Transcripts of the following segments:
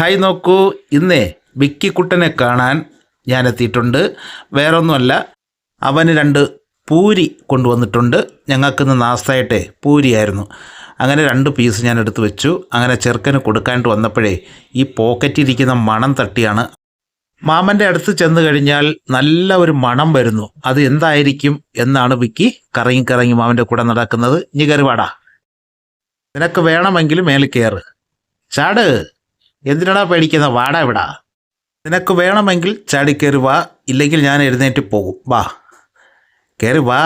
Hi നോക്കൂ. ഇന്നേ വിക്കിക്കുട്ടനെ കാണാൻ ഞാൻ എത്തിയിട്ടുണ്ട് വേറൊന്നുമല്ല അവന് രണ്ട് പൂരി കൊണ്ടുവന്നിട്ടുണ്ട്. ഞങ്ങൾക്കിന്ന് നാസ്തായിട്ടേ പൂരിയായിരുന്നു. അങ്ങനെ രണ്ട് പീസ് ഞാൻ എടുത്തു വെച്ചു. അങ്ങനെ ചെറുക്കന് കൊടുക്കാനായിട്ട് വന്നപ്പോഴേ ഈ പോക്കറ്റിരിക്കുന്ന മണം തട്ടിയാണ്. മാമന്റെ അടുത്ത് ചെന്ന് കഴിഞ്ഞാൽ നല്ല ഒരു മണം വരുന്നു. അത് എന്തായിരിക്കും എന്നാണ് വിക്കി കറങ്ങി കറങ്ങി മാമന്റെ കൂടെ നടക്കുന്നത്. ഇനി കരുവാടാ നിനക്ക് വേണമെങ്കിൽ മേൽ കയറ്. ചാട്. എന്തിനാടാ പേടിക്കുന്ന? വാടാ ഇവിടാ. നിനക്ക് വേണമെങ്കിൽ ചാടി കയറി വാ. ഇല്ലെങ്കിൽ ഞാൻ എഴുന്നേറ്റ് പോകും. വാ. കയറി വാ.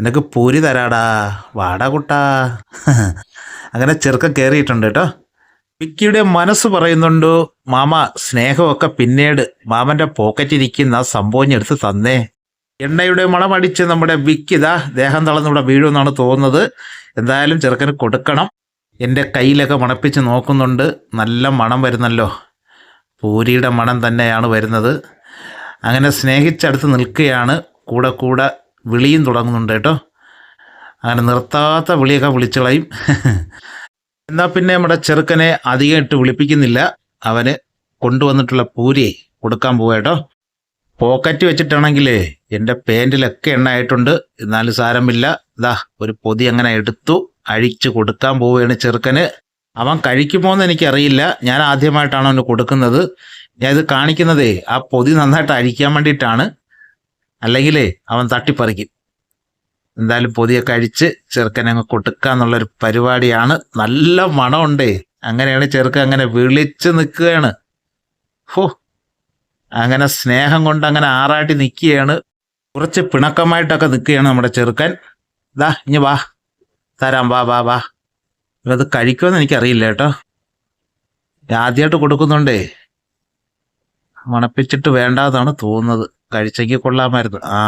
നിനക്ക് പൂരി തരാടാ. വാടാ കുട്ടാ. അങ്ങനെ ചെറുക്കം കയറിയിട്ടുണ്ട് കേട്ടോ. വിക്കിയുടെ മനസ്സ് പറയുന്നുണ്ട്? മാമ സ്നേഹമൊക്കെ പിന്നീട് മാമന്റെ പോക്കറ്റിരിക്കുന്ന സംഭവം എടുത്ത് തന്നേ. എണ്ണയുടെ മണമടിച്ച് നമ്മുടെ വിക്കിതാ ദേഹം തളർന്നിവിടെ വീഴുമെന്നാണ് തോന്നുന്നത്. എന്തായാലും ചെറുക്കന് കൊടുക്കണം. എന്റെ കയ്യിലൊക്കെ മണപ്പിച്ച് നോക്കുന്നുണ്ട്. നല്ല മണം വരുന്നല്ലോ. പൂരിയുടെ മണം തന്നെയാണ് വരുന്നത്. അങ്ങനെ സ്നേഹിച്ചടുത്ത് നിൽക്കുകയാണ്. കൂടെ കൂടെ വിളിയും തുടങ്ങുന്നുണ്ട് കേട്ടോ. അങ്ങനെ നിർത്താത്ത വിളിയൊക്കെ വിളിച്ചളയും എന്നാൽ പിന്നെ നമ്മുടെ ചെറുക്കനെ അധികം ഇട്ട് വിളിപ്പിക്കുന്നില്ല. അവന് കൊണ്ടുവന്നിട്ടുള്ള പൂരി കൊടുക്കാൻ പോവുക കേട്ടോ. പോക്കറ്റ് വെച്ചിട്ടാണെങ്കിൽ എന്റെ പാന്റിലൊക്കെ എണ്ണ ആയിട്ടുണ്ട്. എന്നാലും സാരമില്ല. ഇതാ ഒരു പൊതി അങ്ങനെ എടുത്തു അഴിച്ച് കൊടുക്കാൻ പോവുകയാണ് ചെറുക്കന്. അവൻ കഴിക്കുമോ എന്ന് എനിക്കറിയില്ല. ഞാൻ ആദ്യമായിട്ടാണ് അവന് കൊടുക്കുന്നത്. ഞാൻ ഇത് കാണിക്കുന്നതേ ആ പൊതി നന്നായിട്ട് അഴിക്കാൻ വേണ്ടിയിട്ടാണ്. അല്ലെങ്കിലേ അവൻ തട്ടിപ്പറിക്കും. എന്തായാലും പൊതിയൊക്കെ അഴിച്ച് ചെറുക്കനെ അങ്ങ് കൊടുക്കുക എന്നുള്ളൊരു പരിപാടിയാണ്. നല്ല മണമുണ്ടേ. അങ്ങനെയാണ് ചെറുക്കൻ അങ്ങനെ വിളിച്ച് നിൽക്കുകയാണ്. ഹോ അങ്ങനെ സ്നേഹം കൊണ്ട് അങ്ങനെ ആറാട്ടി നിൽക്കുകയാണ്. കുറച്ച് പിണക്കമായിട്ടൊക്കെ നിൽക്കുകയാണ് നമ്മുടെ ചെറുക്കൻ. ദാ ഇനി വാ. തരാം വാ വാ വാ. അത് കഴിക്കുമെന്ന് എനിക്കറിയില്ല കേട്ടോ. ആദ്യമായിട്ട് കൊടുക്കുന്നുണ്ടേ മണപ്പിച്ചിട്ട് വേണ്ടാതാണ് തോന്നുന്നത്. കഴിച്ചെങ്കിൽ കൊള്ളാമായിരുന്നു. ആ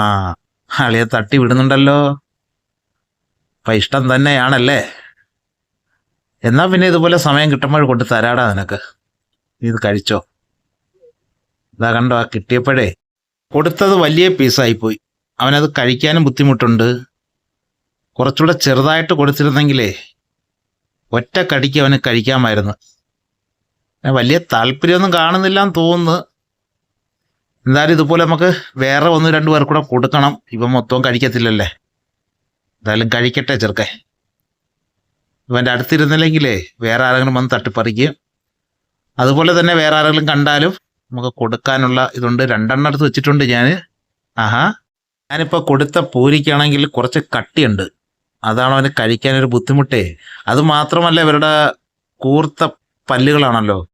അളിയെ തട്ടി വിടുന്നുണ്ടല്ലോ. അപ്പം ഇഷ്ടം തന്നെയാണല്ലേ? എന്നാൽ പിന്നെ ഇതുപോലെ സമയം കിട്ടുമ്പോൾ കൊണ്ട് തരാടാ നിനക്ക്. ഇത് കഴിച്ചോ. ഇതാ കണ്ടോ ആ കിട്ടിയപ്പോഴേ കൊടുത്തത് വലിയ പീസായിപ്പോയി അവനത് കഴിക്കാനും ബുദ്ധിമുട്ടുണ്ട്. കുറച്ചുകൂടെ ചെറുതായിട്ട് കൊടുത്തിരുന്നെങ്കിലേ ഒറ്റ കടിക്ക് അവന് കഴിക്കാമായിരുന്നു. വലിയ താല്പര്യമൊന്നും കാണുന്നില്ല എന്ന് തോന്നുന്നു. എന്തായാലും ഇതുപോലെ നമുക്ക് വേറെ ഒന്ന് രണ്ടു പേർ കൂടെ കൊടുക്കണം. ഇവൻ മൊത്തവും കഴിക്കത്തില്ലല്ലേ? എന്തായാലും കഴിക്കട്ടെ ചെറുക്കെ ഇവന്റെ അടുത്തിരുന്നില്ലെങ്കിലേ വേറെ ആരെങ്കിലും വന്ന് തട്ടിപ്പറിക്കും അതുപോലെ തന്നെ വേറെ ആരെങ്കിലും കണ്ടാലും നമുക്ക് കൊടുക്കാനുള്ള ഇതുണ്ട്. രണ്ടെണ്ണം എടുത്ത് വെച്ചിട്ടുണ്ട് ഞാൻ ആഹാ. ഞാനിപ്പോൾ കൊടുത്ത പൂരിക്കാണെങ്കിൽ കുറച്ച് കട്ടിയുണ്ട്. അതാണ് അവന് കഴിക്കാനൊരു ബുദ്ധിമുട്ടേ. അത് മാത്രമല്ല ഇവരുടെ കൂർത്ത പല്ലുകളാണല്ലോ.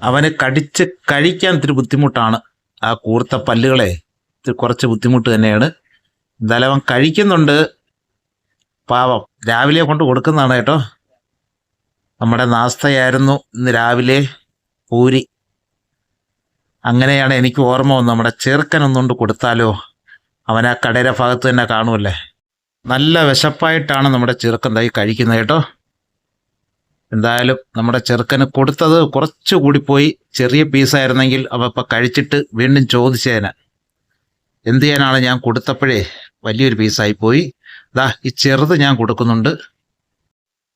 അവന് കടിച്ച് കഴിക്കാൻ ഇത്തിരി ബുദ്ധിമുട്ടാണ് ആ കൂർത്ത പല്ലുകളെ. കുറച്ച് ബുദ്ധിമുട്ട് തന്നെയാണ്. എന്തായാലും അവൻ കഴിക്കുന്നുണ്ട്. പാവം. രാവിലെ കൊണ്ട് കൊടുക്കുന്നതാണ് കേട്ടോ. നമ്മുടെ നാസ്തയായിരുന്നു ഇന്ന് രാവിലെ പൂരി. അങ്ങനെയാണ് എനിക്ക് ഓർമ്മ വന്നത്. നമ്മുടെ ചെറുക്കൻ ഒന്നുകൊണ്ട് കൊടുത്താലോ? അവൻ ആ കടയുടെ ഭാഗത്ത് തന്നെ കാണുമല്ലേ? നല്ല വിശപ്പായിട്ടാണ് നമ്മുടെ ചെറുക്കൻ തൈ കഴിക്കുന്നത് കേട്ടോ. എന്തായാലും നമ്മുടെ ചെറുക്കന് കൊടുത്തത് കുറച്ചുകൂടി പോയി. ചെറിയ പീസായിരുന്നെങ്കിൽ അവ ഇപ്പം കഴിച്ചിട്ട് വീണ്ടും ചോദിച്ചേനെ. എന്ത് ചെയ്യാനാണ് ഞാൻ കൊടുത്തപ്പോഴേ വലിയൊരു പീസായി പോയി. ദാ ഈ ചെറുത് ഞാൻ കൊടുക്കുന്നുണ്ട്.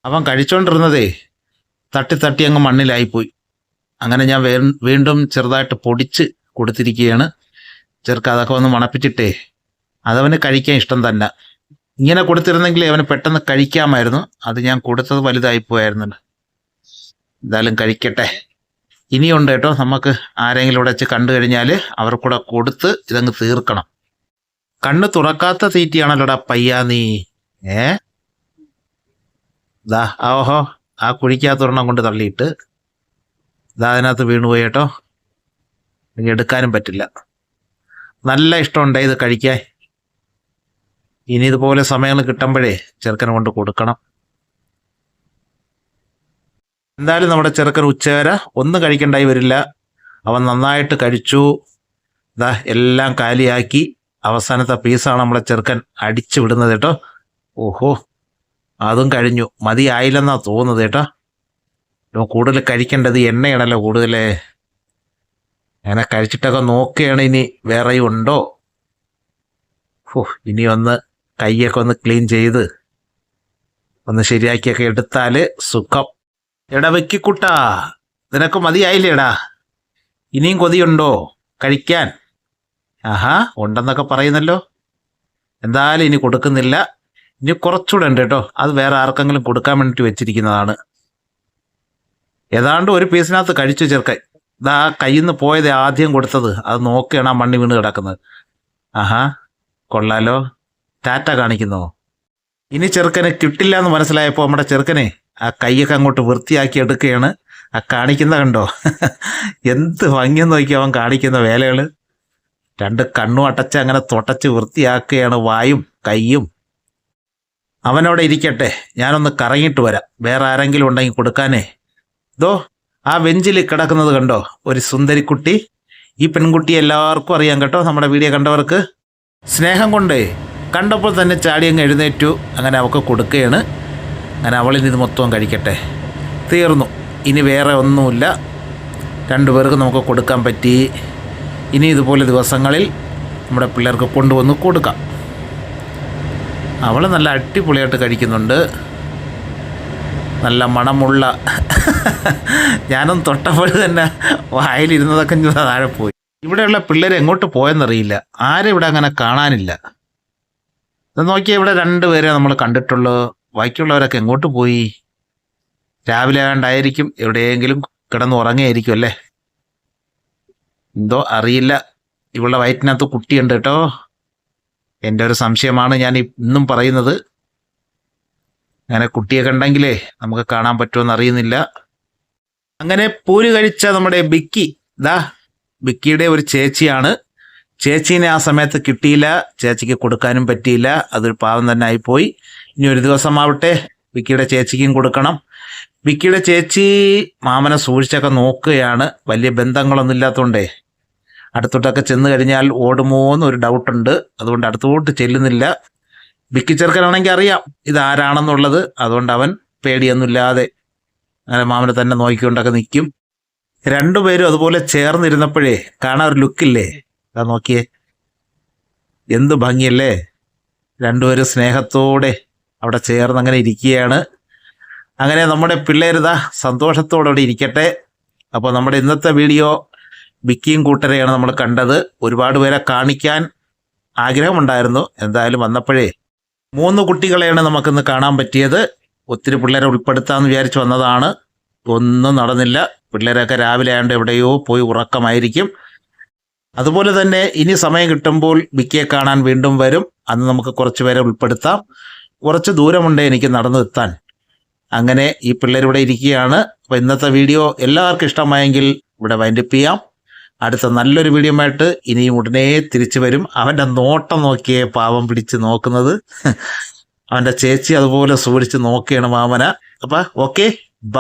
അവൻ കഴിച്ചോണ്ടിരുന്നതേ തട്ടി തട്ടി അങ്ങ് മണ്ണിലായിപ്പോയി അങ്ങനെ ഞാൻ വീണ്ടും ചെറുതായിട്ട് പൊടിച്ച് കൊടുത്തിരിക്കുകയാണ്. ചെറുക്ക് അതൊക്കെ ഒന്ന് മണപ്പിച്ചിട്ടേ അതവന് കഴിക്കാൻ ഇഷ്ടം തന്നെ. ഇങ്ങനെ കൊടുത്തിരുന്നെങ്കിൽ അവന് പെട്ടെന്ന് കഴിക്കാമായിരുന്നു. അത് ഞാൻ കൊടുത്തത് വലുതായി പോയായിരുന്നുണ്ട് എന്തായാലും കഴിക്കട്ടെ. ഇനിയുണ്ട് കേട്ടോ. നമുക്ക് ആരെങ്കിലും ഇവിടെ വെച്ച് കണ്ടു കഴിഞ്ഞാൽ അവർക്കൂടെ കൊടുത്ത് ഇതങ്ങ് തീർക്കണം. കണ്ണ് തുറക്കാത്ത തീറ്റിയാണല്ലോടാ പയ്യാ നീ. ഏ? ദാ ഓഹോ ആ കുഴിക്കാത്തൊരെണ്ണം കൊണ്ട് തള്ളിയിട്ട് ഇതാ അതിനകത്ത് വീണുപോയി കേട്ടോ. എടുക്കാനും പറ്റില്ല. നല്ല ഇഷ്ടമുണ്ട് ഇത് കഴിക്കാൻ? ഇനി ഇതുപോലെ സമയങ്ങൾ കിട്ടുമ്പോഴേ ചെറുക്കനെ കൊണ്ട് കൊടുക്കണം. എന്തായാലും നമ്മുടെ ചെറുക്കൻ ഉച്ചവരെ ഒന്നും കഴിക്കണ്ടായി വരില്ല. അവൻ നന്നായിട്ട് കഴിച്ചു. ഇതാ എല്ലാം കാലിയാക്കി. അവസാനത്തെ പീസാണ് നമ്മളെ ചെറുക്കൻ അടിച്ചു വിടുന്നത് കേട്ടോ. ഓഹോ അതും കഴിഞ്ഞു. മതിയായില്ലെന്നാ തോന്നുന്നത് കേട്ടോ. കൂടുതൽ കഴിക്കേണ്ടത് എണ്ണയാണല്ലോ കൂടുതൽ അങ്ങനെ കഴിച്ചിട്ടൊക്കെ നോക്കുകയാണ് ഇനി വേറെയും ഉണ്ടോ? ഓ ഇനി കൈയൊക്കെ ഒന്ന് ക്ലീൻ ചെയ്ത് ഒന്ന് ശരിയാക്കിയൊക്കെ എടുത്താൽ സുഖം. എടാ വെക്കിക്കുട്ടാ നിനക്ക് മതിയായില്ലേടാ? ഇനിയും കൊതിയുണ്ടോ? കഴിക്കാൻ? ആഹാ ഉണ്ടെന്നൊക്കെ പറയുന്നല്ലോ. എന്തായാലും ഇനി കൊടുക്കുന്നില്ല. ഇനി കുറച്ചുകൂടെ ഉണ്ട് കേട്ടോ. അത് വേറെ ആർക്കെങ്കിലും കൊടുക്കാൻ വേണ്ടിയിട്ട് വെച്ചിരിക്കുന്നതാണ്. ഏതാണ്ട് ഒരു പീസിനകത്ത് കഴിച്ചു ചേർക്കാൻ ഇതാ കയ്യിൽ നിന്ന് പോയത് ആദ്യം കൊടുത്തത്. അത് നോക്കിയാണ് ആ മണ്ണി വീണ് കിടക്കുന്നത്. ആഹാ കൊള്ളാലോ. ടാറ്റ കാണിക്കുന്നോ? ഇനി ചെറുക്കന് കിട്ടില്ല എന്ന് മനസ്സിലായപ്പോൾ നമ്മുടെ ചെറുക്കനെ ആ കൈയൊക്കെ അങ്ങോട്ട് വൃത്തിയാക്കി എടുക്കുകയാണ്. ആ കാണിക്കുന്ന കണ്ടോ? എന്ത് ഭംഗിയെന്ന് നോക്കി അവൻ കാണിക്കുന്ന വേലകൾ രണ്ട് കണ്ണും അടച്ച് അങ്ങനെ തുടച്ച് വൃത്തിയാക്കുകയാണ് വായും കൈയും. അവനവിടെ ഇരിക്കട്ടെ ഞാനൊന്ന് കറങ്ങിയിട്ട് വരാം. വേറെ ആരെങ്കിലും ഉണ്ടെങ്കിൽ കൊടുക്കാനേ. ഇതോ ആ വെഞ്ചിൽ കിടക്കുന്നത് കണ്ടോ? ഒരു സുന്ദരിക്കുട്ടി. ഈ പെൺകുട്ടി എല്ലാവർക്കും അറിയാം കേട്ടോ നമ്മുടെ വീഡിയോ കണ്ടവർക്ക്. സ്നേഹം കൊണ്ടേ കണ്ടപ്പോൾ തന്നെ ചാടി അങ്ങ് എഴുന്നേറ്റു. അങ്ങനെ അവൾക്ക് കൊടുക്കുകയാണ്. അങ്ങനെ അവളിൽ ഇത് മൊത്തം കഴിക്കട്ടെ. തീർന്നു. ഇനി വേറെ ഒന്നുമില്ല. രണ്ടുപേർക്ക് നമുക്ക് കൊടുക്കാൻ പറ്റി. ഇനി ഇതുപോലെ ദിവസങ്ങളിൽ നമ്മുടെ പിള്ളേർക്ക് കൊണ്ടുവന്ന് കൊടുക്കാം. അവൾ നല്ല അടിപൊളിയായിട്ട് കഴിക്കുന്നുണ്ട്. നല്ല മണമുള്ള ഞാനും തൊട്ടപ്പോൾ തന്നെ വായിലിരുന്നതൊക്കെ താഴെ പോയി. ഇവിടെയുള്ള പിള്ളേർ എങ്ങോട്ട് പോയെന്നറിയില്ല. ആരും ഇവിടെ അങ്ങനെ കാണാനില്ല. നോക്കിയാൽ ഇവിടെ രണ്ടുപേരെ നമ്മൾ കണ്ടിട്ടുള്ളൂ. ബാക്കിയുള്ളവരൊക്കെ എങ്ങോട്ട് പോയി? രാവിലെ ആണ്ടായിരിക്കും എവിടെയെങ്കിലും കിടന്ന് ഉറങ്ങിയായിരിക്കും അല്ലേ? എന്തോ അറിയില്ല. ഇവളുടെ വയറ്റിനകത്ത് കുട്ടിയുണ്ട് കേട്ടോ. എന്റെ ഒരു സംശയമാണ് ഞാൻ ഇന്നും പറയുന്നത്. അങ്ങനെ കുട്ടിയെ കണ്ടെങ്കിലേ നമുക്ക് കാണാൻ പറ്റുമെന്ന് അറിയുന്നില്ല. അങ്ങനെ പൂര് കഴിച്ച നമ്മുടെ ബിക്കി ദാ ബിക്കിയുടെ ഒരു ചേച്ചിയാണ്. ചേച്ചീനെ ആ സമയത്ത് കിട്ടിയില്ല. ചേച്ചിക്ക് കൊടുക്കാനും പറ്റിയില്ല. അതൊരു പാവം തന്നെ ആയിപ്പോയി. ഇനി ഒരു ദിവസമാവട്ടെ വിക്കിയുടെ ചേച്ചിക്കും കൊടുക്കണം. വിക്കിയുടെ ചേച്ചി മാമനെ സൂക്ഷിച്ചൊക്കെ നോക്കുകയാണ്. വലിയ ബന്ധങ്ങളൊന്നും ഇല്ലാത്തതുകൊണ്ടേ അടുത്തോട്ടൊക്കെ ചെന്ന് കഴിഞ്ഞാൽ ഓടുമോ എന്നൊരു ഡൗട്ടുണ്ട്. അതുകൊണ്ട് അടുത്തോട്ട് ചെല്ലുന്നില്ല. വിക്കി ചെറുക്കനാണെങ്കിൽ അറിയാം ഇതാരാണെന്നുള്ളത്. അതുകൊണ്ട് അവൻ പേടിയൊന്നുമില്ലാതെ അങ്ങനെ മാമനെ തന്നെ നോക്കിക്കൊണ്ടൊക്കെ നിൽക്കും. രണ്ടുപേരും അതുപോലെ ചേർന്നിരുന്നപ്പോഴേ കാണാൻ ഒരു ലുക്കില്ലേ അതാ നോക്കിയേ. എന്ത് ഭംഗിയല്ലേ? രണ്ടുപേരും സ്നേഹത്തോടെ അവിടെ ചേർന്ന് അങ്ങനെ ഇരിക്കുകയാണ്. അങ്ങനെ നമ്മുടെ പിള്ളേരിതാ സന്തോഷത്തോടെ അവിടെ ഇരിക്കട്ടെ. അപ്പോൾ നമ്മുടെ ഇന്നത്തെ വീഡിയോ വിക്കിയും കൂട്ടരെയാണ് നമ്മൾ കണ്ടത്. ഒരുപാട് പേരെ കാണിക്കാൻ ആഗ്രഹമുണ്ടായിരുന്നു. എന്തായാലും വന്നപ്പോഴേ മൂന്ന് കുട്ടികളെയാണ് നമുക്കിന്ന് കാണാൻ പറ്റിയത്. ഒത്തിരി പിള്ളേരെ ഉൾപ്പെടുത്താമെന്ന് വിചാരിച്ച് വന്നതാണ്. ഒന്നും നടന്നില്ല. പിള്ളേരൊക്കെ രാവിലെ ആയതുകൊണ്ട് എവിടെയോ പോയി ഉറക്കമായിരിക്കും. അതുപോലെ തന്നെ ഇനി സമയം കിട്ടുമ്പോൾ ബിക്കിയെ കാണാൻ വീണ്ടും വരും. അന്ന് നമുക്ക് കുറച്ച് പേരെ ഉൾപ്പെടുത്താം. കുറച്ച് ദൂരമുണ്ട് എനിക്ക് നടന്നു എത്താൻ. അങ്ങനെ ഈ പിള്ളേരിവിടെ ഇരിക്കുകയാണ്. അപ്പോൾ ഇന്നത്തെ വീഡിയോ എല്ലാവർക്കും ഇഷ്ടമായെങ്കിൽ ഇവിടെ വൈൻഡപ്പ് ചെയ്യാം. അടുത്ത നല്ലൊരു വീഡിയോ ആയിട്ട് ഇനിയും ഉടനെ തിരിച്ചു വരും. അവന്റെ നോട്ടം നോക്കിയേ പാവം പിടിച്ച് നോക്കുന്നത്. അവന്റെ ചേച്ചി അതുപോലെ സൂക്ഷിച്ച് നോക്കുകയാണ് മാമന. അപ്പം ഓക്കെ ബ